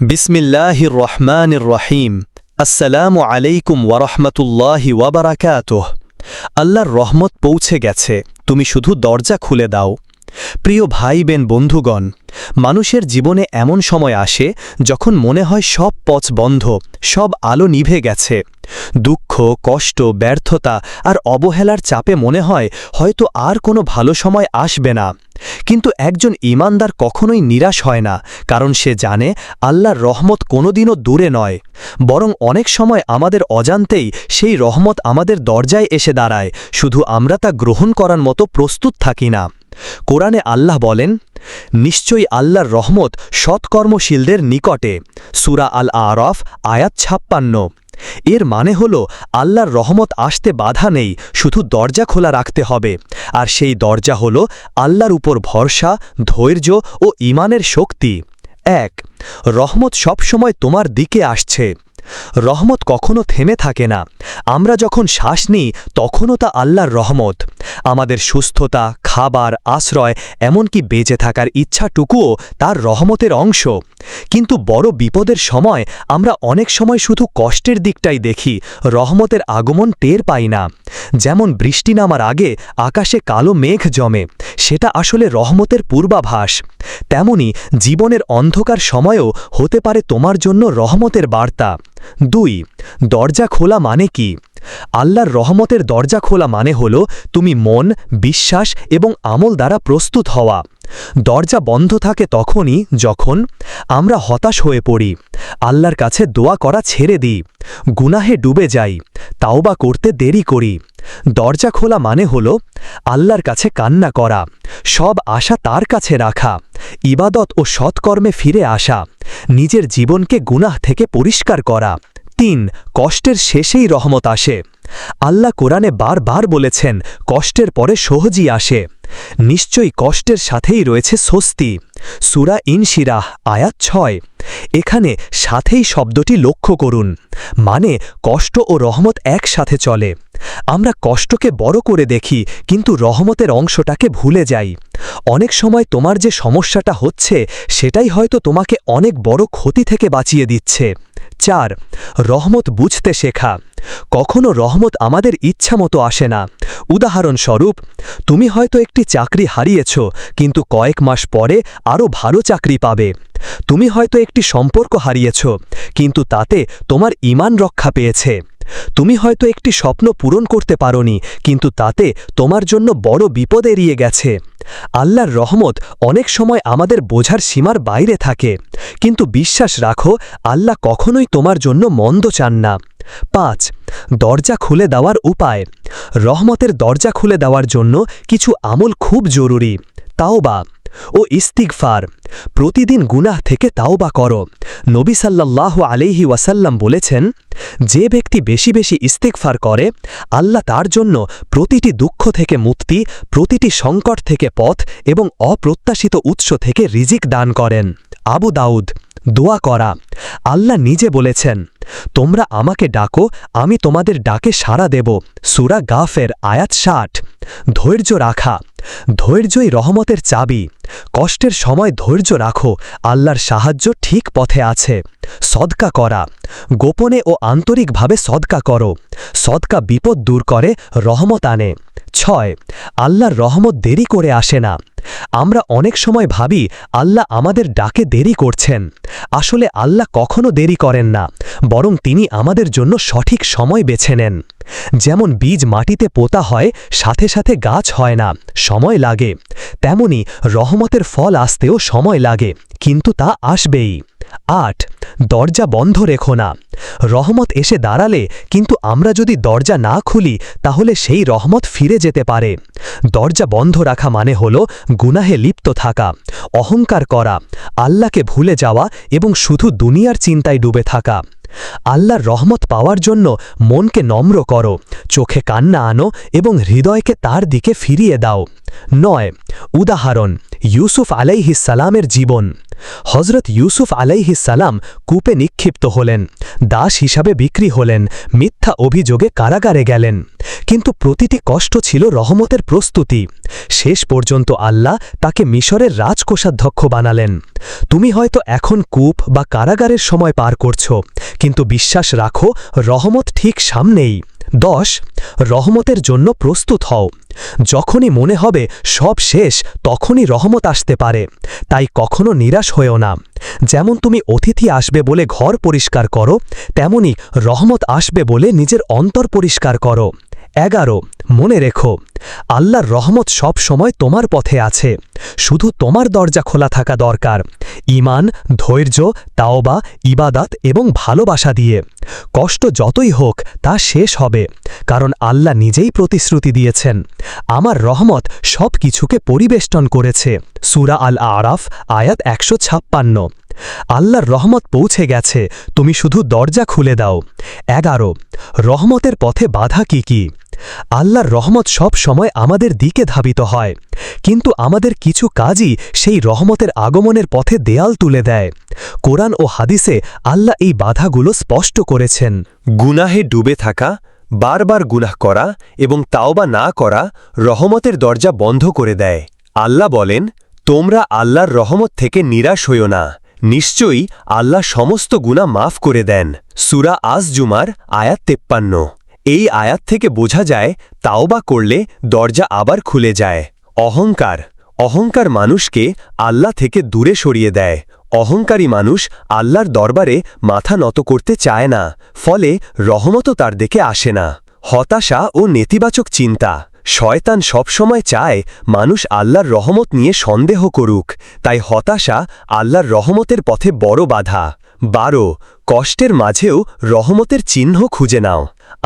বিসমিল্লাহির রহমানির রহিম। আসসালামু আলাইকুম ওয়ারহমতুল্লাহি ওয়াবারাকাতুহ। আল্লাহর রহমত পৌঁছে গেছে, তুমি শুধু দরজা খুলে দাও। প্রিয় ভাই বেন বন্ধুগণ, মানুষের জীবনে এমন সময় আসে যখন মনে হয় সব পথ বন্ধ, সব আলো নিভে গেছে। দুঃখ, কষ্ট, ব্যর্থতা আর অবহেলার চাপে মনে হয় হয়তো আর কোনো ভালো সময় আসবে না। কিন্তু একজন ইমানদার কখনোই নিরাশ হয় না, কারণ সে জানে আল্লাহর রহমত কোনোদিনও দূরে নয়। বরং অনেক সময় আমাদের অজান্তেই সেই রহমত আমাদের দরজায় এসে দাঁড়ায়, শুধু আমরা তা গ্রহণ করার মতো প্রস্তুত থাকি না। কোরআনে আল্লাহ বলেন, নিশ্চয়ই আল্লাহর রহমত সৎকর্মশীলদের নিকটে। সুরা আল আরফ আয়াত ছাপ্পান্ন। এর মানে হল, আল্লাহর রহমত আসতে বাধা নেই, শুধু দরজা খোলা রাখতে হবে। আর সেই দরজা হল আল্লাহর উপর ভরসা, ধৈর্য ও ইমানের শক্তি। এক, রহমত সবসময় তোমার দিকে আসছে। রহমত কখনো থেমে থাকে না। আমরা যখন শ্বাস নিই, তখনও তা আল্লাহর রহমত। আমাদের সুস্থতা খাবার, আশ্রয়, এমনকি বেঁচে থাকার ইচ্ছাটুকুও তার রহমতের অংশ। কিন্তু বড় বিপদের সময় আমরা অনেক সময় শুধু কষ্টের দিকটাই দেখি, রহমতের আগমন টের পাই না। যেমন বৃষ্টি নামার আগে আকাশে কালো মেঘ জমে, সেটা আসলে রহমতের পূর্বাভাস। তেমনি জীবনের অন্ধকার সময়েও হতে পারে তোমার জন্য রহমতের বার্তা। দুই, দরজা খোলা মানে কি? আল্লাহর রহমতের দরজা খোলা মানে হল তুমি মন, বিশ্বাস এবং আমল দ্বারা প্রস্তুত হওয়া। দরজা বন্ধ থাকে তখনই যখন আমরা হতাশ হয়ে পড়ি। আল্লাহর কাছে দোয়া করা ছেড়ে দিই। গুনাহে ডুবে যাই। তাওবা করতে দেরি করি। দরজা খোলা মানে হল আল্লাহর কাছে কান্না করা। সব আশা তার কাছে রাখা। ইবাদত ও সৎকর্মে ফিরে আসা। নিজের জীবনকে গুনাহ থেকে পরিষ্কার করা। তিন, কষ্টের শেষেই রহমত আসে। আল্লাহ কোরআনে বারবার বলেছেন, কষ্টের পরে সহজই আসে। নিশ্চয়ই কষ্টের সাথেই রয়েছে স্বস্তি। সুরা ইনশিরাহ, আয়াত ছয়। এখানে সাথেই শব্দটি লক্ষ্য করুন মানে কষ্ট ও রহমত একসাথে চলে। আমরা কষ্টকে বড় করে দেখি, কিন্তু রহমতের অংশটাকে ভুলে যাই। অনেক সময় তোমার যে সমস্যাটা হচ্ছে, সেটাই হয়তো তোমাকে অনেক বড় ক্ষতি থেকে বাঁচিয়ে দিচ্ছে। চার রহমত বুঝতে শেখা। কখনো রহমত আমাদের ইচ্ছা মতো আসে না। উদাহরণস্বরূপ, তুমি হয়তো একটি চাকরি হারিয়েছ, কিন্তু কয়েক মাস পরে আরও ভালো চাকরি পাবে। তুমি হয়তো একটি সম্পর্ক হারিয়েছ, কিন্তু তাতে তোমার ইমান রক্ষা পেয়েছে। তুমি হয়তো একটি স্বপ্ন পূরণ করতে পারোনি, কিন্তু তাতে তোমার জন্য বড় বিপদ এড়িয়ে গেছে। আল্লাহর রহমত অনেক সময় আমাদের বোঝার সীমার বাইরে থাকে, কিন্তু বিশ্বাস রাখো, আল্লাহ কখনোই তোমার জন্য মন্দ চান না। পাঁচ, দরজা খুলে দেওয়ার উপায়। রহমতের দরজা খুলে দেওয়ার জন্য কিছু আমল খুব জরুরি। তাও বা ও ইস্তিগফার। প্রতিদিন গুনাহ থেকে তাওবা করো। নবী সাল্লাহ আলিহি ওয়াসাল্লাম বলেছেন, যে ব্যক্তি বেশি বেশি ইস্তিগফার করে, আল্লাহ তার জন্য প্রতিটি দুঃখ থেকে মুক্তি, প্রতিটি সংকট থেকে পথ এবং অপ্রত্যাশিত উৎস থেকে রিজিক দান করেন। আবু দাউদ, দোয়া করা। আল্লাহ নিজে বলেছেন তোমরা আমাকে ডাকো, আমি তোমাদের ডাকে সাড়া দেব। সুরা গাফের আয়াত ষাট। ধৈর্য রাখা। ধৈর্যই রহমতের চাবি। কষ্টের সময় ধৈর্য রাখো। আল্লাহর সাহায্য ঠিক পথে আছে। সদকা করা। গোপনে ও আন্তরিকভাবে সদকা করো। সদকা বিপদ দূর করে, রহমত আনে। ছয়, আল্লাহর রহমত দেরি করে আসে না। আমরা অনেক সময় ভাবি, আল্লাহ আমাদের ডাকে দেরি করছেন। আসলে আল্লাহ কখনো দেরি করেন না। বরং তিনি আমাদের জন্য সঠিক সময় বেছে নেন। যেমন বীজ মাটিতে পোতা হয়, সাথে সাথে গাছ হয় না, সময় লাগে। তেমনি রহমতের ফল আসতেও সময় লাগে, কিন্তু তা আসবেই। আট দরজা বন্ধ রেখো না। রহমত এসে দাঁড়ালে, কিন্তু আমরা যদি দরজা না খুলি, তাহলে সেই রহমত ফিরে যেতে পারে। দরজা বন্ধ রাখা মানে হল গুনাহে লিপ্ত থাকা, অহংকার করা, আল্লাহকে ভুলে যাওয়া এবং শুধু দুনিয়ার চিন্তায় ডুবে থাকা। আল্লাহর রহমত পাওয়ার জন্য মনকে নম্র করো, চোখে কান্না আনো এবং হৃদয়কে তার দিকে ফিরিয়ে দাও। নয়, উদাহরণ, ইউসুফ আলাইহিসালামের জীবন। হজরত ইউসুফ আলাইহিসালাম কূপে নিক্ষিপ্ত হলেন, দাস হিসাবে বিক্রি হলেন, মিথ্যা অভিযোগে কারাগারে গেলেন। কিন্তু প্রতিটি কষ্ট ছিল রহমতের প্রস্তুতি। শেষ পর্যন্ত আল্লাহ তাকে মিশরের রাজকোষাধ্যক্ষ বানালেন। তুমি হয়তো এখন কূপ বা কারাগারের সময় পার করছ, কিন্তু বিশ্বাস রাখো, রহমত ঠিক সামনেই। দশ, রহমতের জন্য প্রস্তুত হও। যখনই মনে হবে সব শেষ, তখনই রহমত আসতে পারে। তাই কখনো নিরাশ হয়েও না। যেমন তুমি অতিথি আসবে বলে ঘর পরিষ্কার করো, তেমনি রহমত আসবে বলে নিজের অন্তর পরিষ্কার করো। এগারো, মনে রেখো, আল্লাহর রহমত সব সময় তোমার পথে আছে। শুধু তোমার দরজা খোলা থাকা দরকার। ইমান ধৈর্য, তাওবা, ইবাদাত এবং ভালোবাসা দিয়ে। কষ্ট যতই হোক, তা শেষ হবে, কারণ আল্লাহ নিজেই প্রতিশ্রুতি দিয়েছেন। আমার রহমত সব কিছুকে পরিবেষ্টন করেছে। সুরা আল আরাফ আয়াত একশো ছাপ্পান্ন। আল্লাহর রহমত পৌঁছে গেছে, তুমি শুধু দরজা খুলে দাও। এগারো, রহমতের পথে বাধা কি কি? আল্লাহর রহমত সব সময় আমাদের দিকে ধাবিত হয়, কিন্তু আমাদের কিছু কাজই সেই রহমতের আগমনের পথে দেয়াল তুলে দেয়। কোরআন ও হাদিসে আল্লাহ এই বাধাগুলো স্পষ্ট করেছেন। গুনাহে ডুবে থাকা, বারবার গুনাহ করা এবং তাওবা না করা রহমতের দরজা বন্ধ করে দেয়। আল্লাহ বলেন, তোমরা আল্লাহর রহমত থেকে নিরাশ হইও না। নিশ্চয়ই আল্লাহ সমস্ত গুণা মাফ করে দেন। সুরা আজ জুমার আয়াত তেপ্পান্ন। এই আয়াত থেকে বোঝা যায়, তাওবা করলে দরজা আবার খুলে যায়। অহংকার। অহংকার মানুষকে আল্লাহ থেকে দূরে সরিয়ে দেয়। অহংকারী মানুষ আল্লাহর দরবারে মাথা নত করতে চায় না, ফলে রহমতও তার দেখে আসে না। হতাশা ও নেতিবাচক চিন্তা। শয়তান সবসময় চায় মানুষ আল্লাহর রহমত নিয়ে সন্দেহ করুক, তাই হতাশা আল্লাহর রহমতের পথে বড় বাধা। বারো, কষ্টের মাঝেও রহমতের চিহ্ন খুঁজে নাও।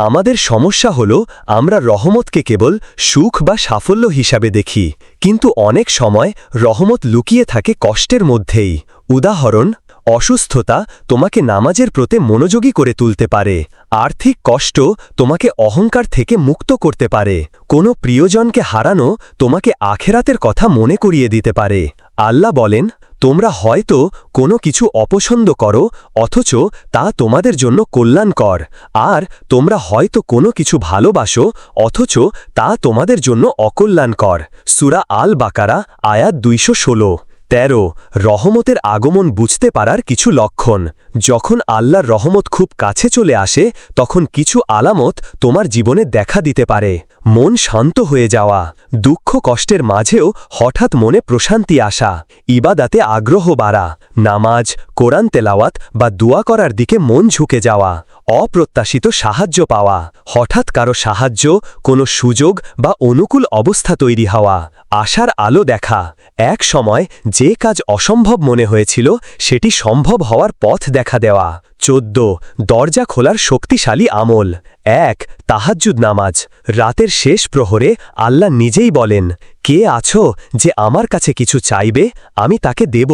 আমাদের সমস্যা হল আমরা রহমতকে কেবল সুখ বা সাফল্য হিসাবে দেখি, কিন্তু অনেক সময় রহমত লুকিয়ে থাকে কষ্টের মধ্যেই। উদাহরণ অসুস্থতা তোমাকে নামাজের প্রতি মনোযোগী করে তুলতে পারে। আর্থিক কষ্ট তোমাকে অহংকার থেকে মুক্ত করতে পারে। কোনো প্রিয়জনকে হারানো তোমাকে আখেরাতের কথা মনে করিয়ে দিতে পারে। আল্লাহ বলেন, তোমরা হয়তো কোনো কিছু অপছন্দ করো, অথচ তা তোমাদের জন্য কল্যাণকর। আর তোমরা হয়তো কোনো কিছু ভালোবাসো, অথচ তা তোমাদের জন্য অকল্যাণকর। সুরা আল বাকারা আয়াত দুইশো ষোলো। তেরো, রহমতের আগমন বুঝতে পারার কিছু লক্ষণ। যখন আল্লাহর রহমত খুব কাছে চলে আসে, তখন কিছু আলামত তোমার জীবনে দেখা দিতে পারে। মন শান্ত হয়ে যাওয়া। দুঃখ কষ্টের মাঝেও হঠাৎ মনে প্রশান্তি আসা। ইবাদাতে আগ্রহ বাড়া। নামাজ, কোরআন তেলাওয়াত বা দোয়া করার দিকে মন ঝুঁকে যাওয়া। অপ্রত্যাশিত সাহায্য পাওয়া। হঠাৎ কারও সাহায্য, কোনো সুযোগ বা অনুকূল অবস্থা তৈরি হওয়া। আশার আলো দেখা। এক সময় যে কাজ অসম্ভব মনে হয়েছিল, সেটি সম্ভব হওয়ার পথ দেখা দেওয়া। চোদ্দ, দরজা খোলার শক্তিশালী আমল। এক, তাহাজ্জুদ নামাজ। রাতের শেষ প্রহরে আল্লাহ নিজেই বলেন কে আছো যে আমার কাছে কিছু চাইবে? আমি তাকে দেব।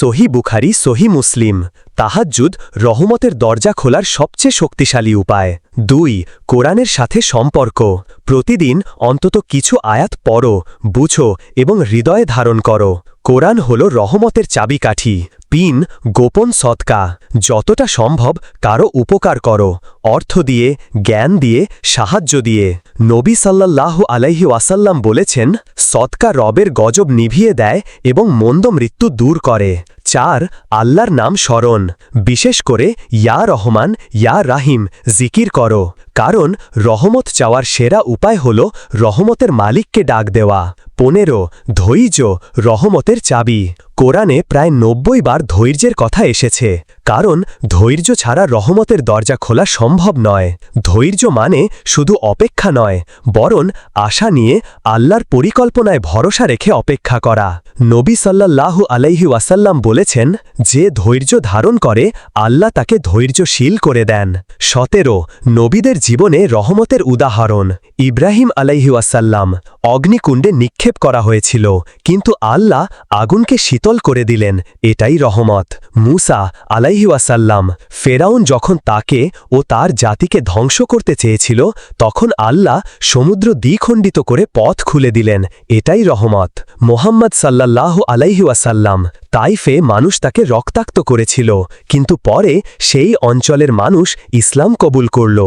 সহি বুখারি, সহি মুসলিম। তাহাজ্জুদ রহমতের দরজা খোলার সবচেয়ে শক্তিশালী উপায়। দুই, কোরআনের সাথে সম্পর্ক। প্রতিদিন অন্তত কিছু আয়াত পড়ো, বুঝো এবং হৃদয়ে ধারণ করো। কোরআন হল রহমতের চাবিকাঠি। পিন গোপন সৎকা। যতটা সম্ভব কারও উপকার করো। অর্থ দিয়ে, জ্ঞান দিয়ে, সাহায্য দিয়ে। নবী সাল্লাল্লাহ আলাইহি ওয়াসাল্লাম বলেছেন, সৎকা রবের গজব নিভিয়ে দেয় এবং মন্দ মৃত্যু দূর করে। চার, আল্লাহর নাম স্মরণ। বিশেষ করে, ইয়া রহমান, ইয়া রাহিম, জিকির করো। কারণ রহমত চাওয়ার সেরা উপায় হল রহমতের মালিককে ডাক দেওয়া। পনেরো, ধৈর্য রহমতের চাবি। কোরআনে প্রায় নব্বই বার ধৈর্যের কথা এসেছে। কারণ ধৈর্য ছাড়া রহমতের দরজা খোলা সম্ভব নয়। ধৈর্য মানে শুধু অপেক্ষা নয়, বরং আশা নিয়ে আল্লাহর পরিকল্পনায় ভরসা রেখে অপেক্ষা করা। নবী সাল্লাল্লাহু আলাইহি ওয়াসাল্লাম বলেছেন, যে ধৈর্য ধারণ করে, আল্লাহ তাকে ধৈর্যশীল করে দেন। সতেরো, নবীদের জীবনে রহমতের উদাহরণ। ইব্রাহিম আলাইহি ওয়াসাল্লাম অগ্নিকুণ্ডে নিক্ষেপ করা হয়েছিল, কিন্তু আল্লাহ আগুনকে শীতল করে দিলেন, এটাই রহমত। মুসা আলাইহি ওয়াসাল্লাম ফেরাউন যখন তাকে ও তার জাতিকে ধ্বংস করতে চেয়েছিল, তখন আল্লাহ সমুদ্র দ্বিখণ্ডিত করে পথ খুলে দিলেন, এটাই রহমত। মোহাম্মদ সাল্লাল্লাহ আলাইহি ওয়াসাল্লাম তাইফে মানুষ তাকে রক্তাক্ত করেছিল, কিন্তু পরে সেই অঞ্চলের মানুষ ইসলাম কবুল করল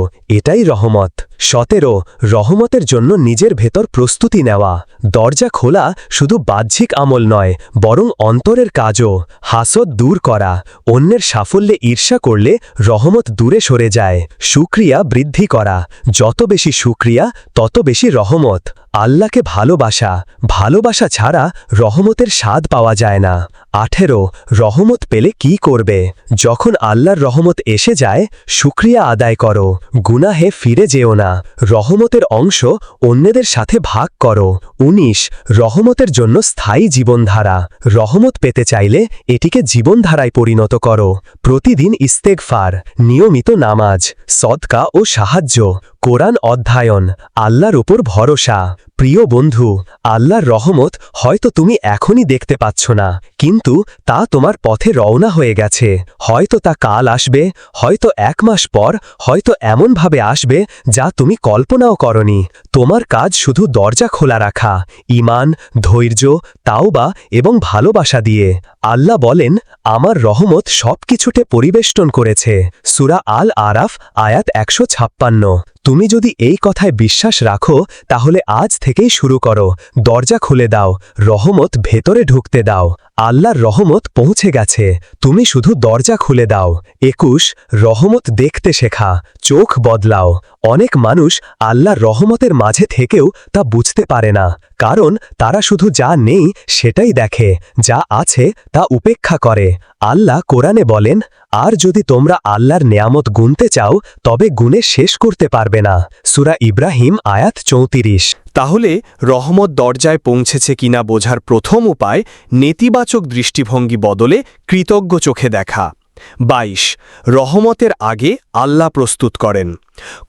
এটাই রহমত। সতেরো, রহমতের জন্য নিজের ভেতর প্রস্তুতি নেওয়া। দরজা খোলা শুধু বাহ্যিক আমল নয়, বরং অন্তরের কাজও। হাসদ দূর করা, অন্যের সাফল্যে ঈর্ষা করলে রহমত দূরে সরে যায়। সুক্রিয়া বৃদ্ধি করা, যত বেশি সুক্রিয়া, তত বেশি রহমত। আল্লাহকে ভালোবাসা ভালোবাসা ছাড়া রহমতের স্বাদ পাওয়া যায় না। আঠেরো, রহমত পেলে কি করবে? যখন আল্লাহর রহমত এসে যায়, সুক্রিয়া আদায় করো। গুনাহে ফিরে যেও না। রহমতের অংশ অন্যদের সাথে ভাগ করো। উনিশ, রহমতের জন্য স্থায়ী জীবনধারা। রহমত পেতে চাইলে এটিকে জীবনধারায় পরিণত করো। প্রতিদিন ইস্তেগফার, নিয়মিত নামাজ, সদকা ও সাহায্য। কোরআন অধ্যায়ন, আল্লাহর ওপর ভরসা। প্রিয় বন্ধু, আল্লাহর রহমত হয়তো তুমি এখনই দেখতে পাচ্ছ না, কিন্তু তা তোমার পথে রওনা হয়ে গেছে। হয়তো তা কাল আসবে, হয়তো এক মাস পর, হয়তো এমনভাবে আসবে যা তুমি কল্পনাও করনি। তোমার কাজ শুধু দরজা খোলা রাখা ইমান ধৈর্য, তাওবা এবং ভালোবাসা দিয়ে। আল্লাহ বলেন, আমার রহমত সবকিছুতে পরিবেষ্টন করেছে। সুরা আল আরাফ আয়াত একশো ছাপ্পান্ন। তুমি যদি এই কথায় বিশ্বাস রাখো, তাহলে আজ থেকেই শুরু করো। দরজা খুলে দাও, রহমত ভেতরে ঢুকতে দাও। আল্লাহর রহমত পৌঁছে গেছে। তুমি শুধু দরজা খুলে দাও। একুশ, রহমত দেখতে শেখা, চোখ বদলাও। অনেক মানুষ আল্লাহর রহমতের মাঝে থেকেও তা বুঝতে পারে না। কারণ তারা শুধু যা নেই, সেটাই দেখে, যা আছে, তা উপেক্ষা করে। আল্লাহ কোরআনে বলেন, আর যদি তোমরা আল্লাহর নেয়ামত গুনতে চাও, তবে গুণে শেষ করতে পারবে না। সুরা ইব্রাহিম, আয়াত চৌত্রিশ। তাহলে রহমত দরজায় পৌঁছেছে কিনা বোঝার প্রথম উপায় নেতিবাচক দৃষ্টিভঙ্গি বদলে কৃতজ্ঞ চোখে দেখা। ২২ রহমতের আগে আল্লাহ প্রস্তুত করেন।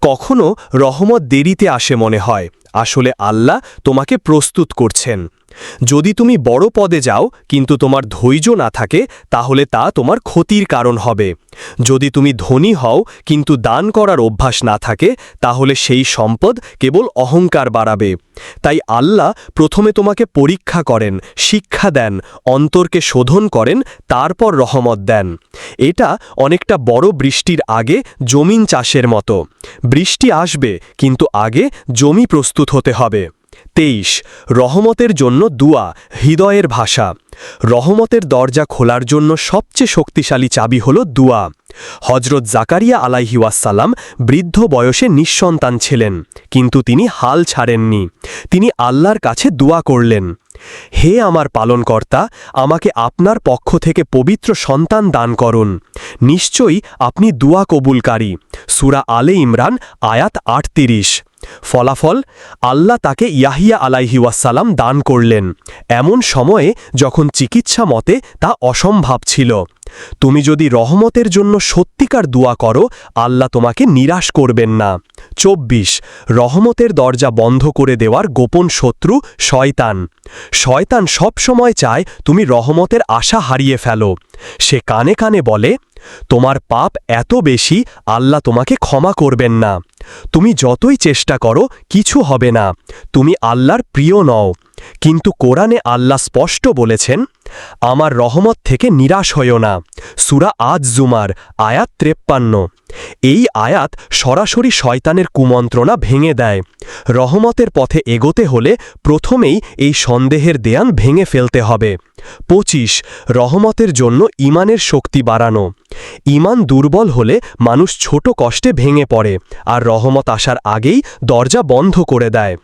কখনো রহমত দেরিতে আসে মনে হয়, আসলে আল্লাহ তোমাকে প্রস্তুত করছেন। যদি তুমি বড় পদে যাও, কিন্তু তোমার ধৈর্য না থাকে, তাহলে তা তোমার ক্ষতির কারণ হবে। যদি তুমি ধনী হও, কিন্তু দান করার অভ্যাস না থাকে, তাহলে সেই সম্পদ কেবল অহংকার বাড়াবে। তাই আল্লাহ প্রথমে তোমাকে পরীক্ষা করেন, শিক্ষা দেন, অন্তরকে শোধন করেন, তারপর রহমত দেন। এটা অনেকটা বড় বৃষ্টির আগে জমিন চাষের মতো। বৃষ্টি আসবে, কিন্তু আগে জমি প্রস্তুত হতে হবে। তেইশ, রহমতের জন্য দুয়া, হৃদয়ের ভাষা। রহমতের দরজা খোলার জন্য সবচেয়ে শক্তিশালী চাবি হল দুয়া। হজরত জাকারিয়া আলাইহিওয়াসাল্লাম বৃদ্ধ বয়সে নিঃসন্তান ছিলেন, কিন্তু তিনি হাল ছাড়েননি। তিনি আল্লাহর কাছে দুয়া করলেন। হে আমার পালনকর্তা, আমাকে আপনার পক্ষ থেকে পবিত্র সন্তান দান করুন। নিশ্চয়ই আপনি দুয়া কবুলকারী। সুরা আলে ইমরান, আয়াত আটতিরিশ। ফলাফল, আল্লাহ তাকে ইয়াহিয়া আলাইহি ওয়াসালাম দান করলেন। এমন সময়ে যখন চিকিৎসা মতে তা অসম্ভব ছিল। তুমি যদি রহমতের জন্য সত্যিকার দোয়া করো, আল্লাহ তোমাকে নিরাশ করবেন না। চব্বিশ, রহমতের দরজা বন্ধ করে দেওয়ার গোপন শত্রু শয়তান। শয়তান সব সময় চায় তুমি রহমতের আশা হারিয়ে ফেলো। সে কানে কানে বলে, তোমার পাপ এত বেশি, আল্লাহ তোমাকে ক্ষমা করবেন না। তুমি যতই চেষ্টা করো, কিছু হবে না। তুমি আল্লাহর প্রিয় নও। কিন্তু কোরআনে আল্লাহ স্পষ্ট বলেছেন আমার রহমত থেকে নিরাশ হইও না। সুরা আজ জুমার আয়াত ত্রেপ্পান্ন এই আয়াত সরাসরি শয়তানের কুমন্ত্রণা ভেঙে দেয়। রহমতের পথে এগোতে হলে প্রথমেই এই সন্দেহের দেয়ান ভেঙে ফেলতে হবে। পঁচিশ, রহমতের জন্য ইমানের শক্তি বাড়ানো। ইমান দুর্বল হলে মানুষ ছোট কষ্টে ভেঙে পড়ে আর রহমত আসার আগেই দরজা বন্ধ করে দেয়।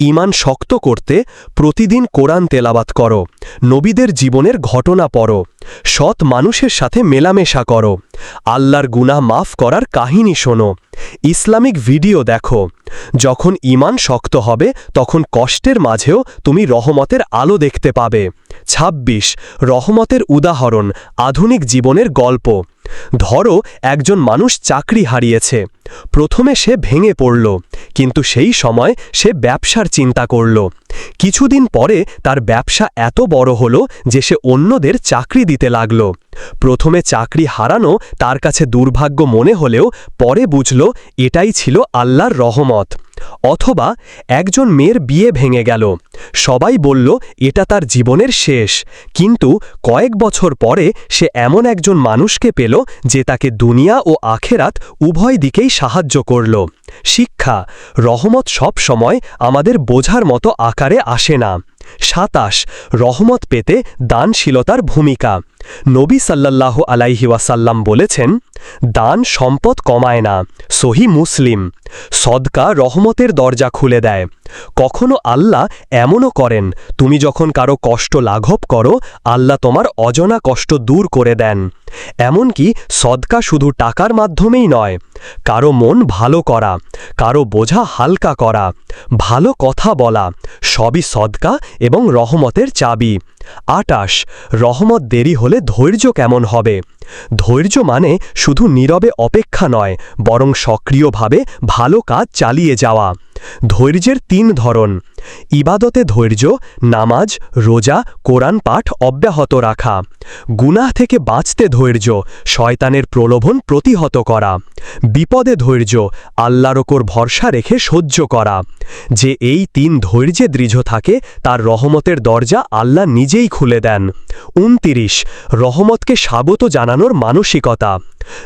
ইমান শক্ত করতে প্রতিদিন কোরআন তেলাবাত করো। নবীদের জীবনের ঘটনা পড়ো। সৎ মানুষের সাথে মেলামেশা করো। আল্লাহর গুনাহ মাফ করার কাহিনী শোনো। ইসলামিক ভিডিও দেখো। যখন ইমান শক্ত হবে, তখন কষ্টের মাঝেও তুমি রহমতের আলো দেখতে পাবে। ২৬ রহমতের উদাহরণ, আধুনিক জীবনের গল্প। ধরো, একজন মানুষ চাকরি হারিয়েছে। প্রথমে সে ভেঙে পড়ল, কিন্তু সেই সময় সে ব্যবসার চিন্তা করল। কিছুদিন পরে তার ব্যবসা এত বড় হল যে সে অন্যদের চাকরি দিতে লাগল। প্রথমে চাকরি হারানো তার কাছে দুর্ভাগ্য মনে হলেও পরে বুঝল, এটাই ছিল আল্লাহর রহমত। অথবা একজন মেয়ের বিয়ে ভেঙে গেল। সবাই বলল, এটা তার জীবনের শেষ। কিন্তু কয়েক বছর পরে সে এমন একজন মানুষকে পেল, যে তাকে দুনিয়া ও আখেরাত উভয় দিকেই সাহায্য করল। শিক্ষা, রহমত সব সময় আমাদের বোঝার মতো আকারে আসে না। সাতাশ, রহমত পেতে দানশীলতার ভূমিকা। নবী সাল্লাহ আলাইহি ওয়াসাল্লাম বলেছেন, দান সম্পদ কমায় না, সহি মুসলিম। সদকা রহমতের দরজা খুলে দেয়। কখনো আল্লাহ এমনও করেন, তুমি যখন কারও কষ্ট লাঘব করো, আল্লাহ তোমার অজনা কষ্ট দূর করে দেন। এমনকি সদকা শুধু টাকার মাধ্যমেই নয়, কারও মন ভালো করা, কারও বোঝা হালকা করা, ভালো কথা বলা, সবই সদকা এবং রহমতের চাবি। আটাশ, রহমত দেরি হলে ধৈর্য কেমন হবে? ধৈর্য মানে শুধু নীরবে অপেক্ষা নয়, বরং সক্রিয়ভাবে ভালো কাজ চালিয়ে যাওয়া। ধৈর্যের তিন ধরন। ইবাদতে ধৈর্য, নামাজ, রোজা, কোরআন পাঠ অব্যাহত রাখা। গুনাহ থেকে বাঁচতে ধৈর্য, শয়তানের প্রলোভন প্রতিহত করা। বিপদে ধৈর্য, আল্লাহর ওপর ভরসা রেখে সহ্য করা। যে এই তিন ধৈর্যে দৃঢ় থাকে, তার রহমতের দরজা আল্লাহ নিজেই খুলে দেন। উনতিরিশ, রহমতকে স্বাগত জানানোর মানসিকতা।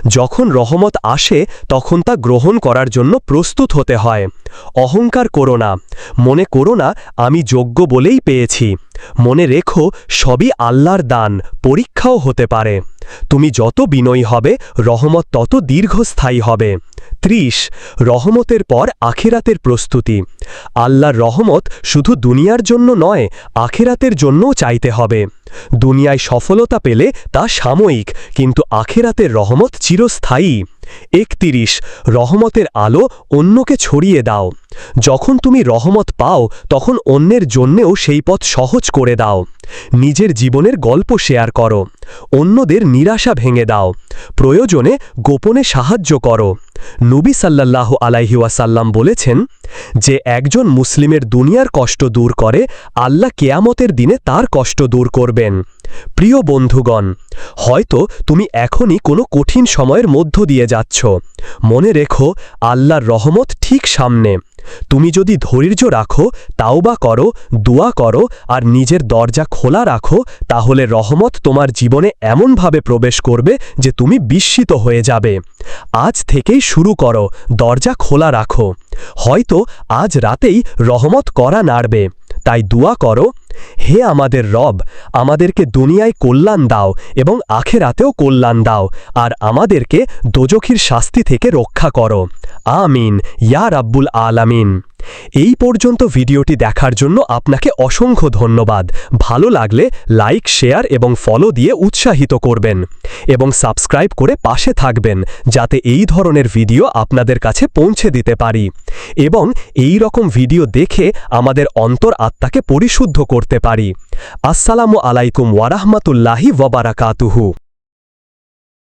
যখন রহমত আসে, তখন তা গ্রহণ করার জন্য প্রস্তুত হতে হয়। অহংকার করো না। মনে করো না, আমি যোগ্য বলেই পেয়েছি। মনে রেখো, সবই আল্লাহর দান, পরীক্ষাও হতে পারে। তুমি যত বিনয়ী হবে, রহমত তত দীর্ঘস্থায়ী হবে। ত্রিশ, রহমতের পর আখেরাতের প্রস্তুতি। আল্লাহর রহমত শুধু দুনিয়ার জন্য নয়, আখেরাতের জন্যও চাইতে হবে। দুনিয়ায় সফলতা পেলে তা সাময়িক, কিন্তু আখেরাতের রহমত চিরস্থায়ী। একতিরিশ, রহমতের আলো অন্যকে ছড়িয়ে দাও। যখন তুমি রহমত পাও, তখন অন্যের জন্যেও সেই পথ সহজ করে দাও। নিজের জীবনের গল্প শেয়ার করো। অন্যদের নিরাশা ভেঙে দাও। প্রয়োজনে গোপনে সাহায্য করো। নবী সাল্লাল্লাহু আলাইহিওয়াসাল্লাম বলেছেন যে, একজন মুসলিমের দুনিয়ার কষ্ট দূর করে, আল্লাহ কেয়ামতের দিনে তার কষ্ট দূর করবেন। প্রিয় বন্ধুগণ, হয়তো তুমি এখনই কোনো কঠিন সময়ের মধ্য দিয়ে যাচ্ছ। মনে রেখো, আল্লাহর রহমত ঠিক সামনে। তুমি যদি ধৈর্য রাখো, তাওবা করো, দোয়া করো, আর নিজের দরজা খোলা রাখো, তাহলে রহমত তোমার জীবনে এমনভাবে প্রবেশ করবে যে তুমি বিস্মিত হয়ে যাবে। আজ থেকেই শুরু করো, দরজা খোলা রাখো। হয়তো আজ রাতেই রহমত করা নাড়বে। তাই দোয়া করো, হে আমাদের রব, আমাদেরকে দুনিয়ায় কল্যাণ দাও এবং আখেরাতেও কল্যাণ দাও, আর আমাদেরকে দোজখির শাস্তি থেকে রক্ষা করো। আমিন। ইয়া রাব্বুল আলামিন। এই পর্যন্ত ভিডিওটি দেখার জন্য আপনাকে অসংখ্য ধন্যবাদ। ভালো লাগলে লাইক, শেয়ার এবং ফলো দিয়ে উৎসাহিত করবেন এবং সাবস্ক্রাইব করে পাশে থাকবেন যাতে এই ধরনের ভিডিও আপনাদের কাছে পৌঁছে দিতে পারি এবং এই রকম ভিডিও দেখে আমাদের অন্তর আত্মাকে পরিশুদ্ধ করতে পারি। আসসালামু আলাইকুম ওয়ারাহমাতুল্লাহি ওয়াবারাকাতুহু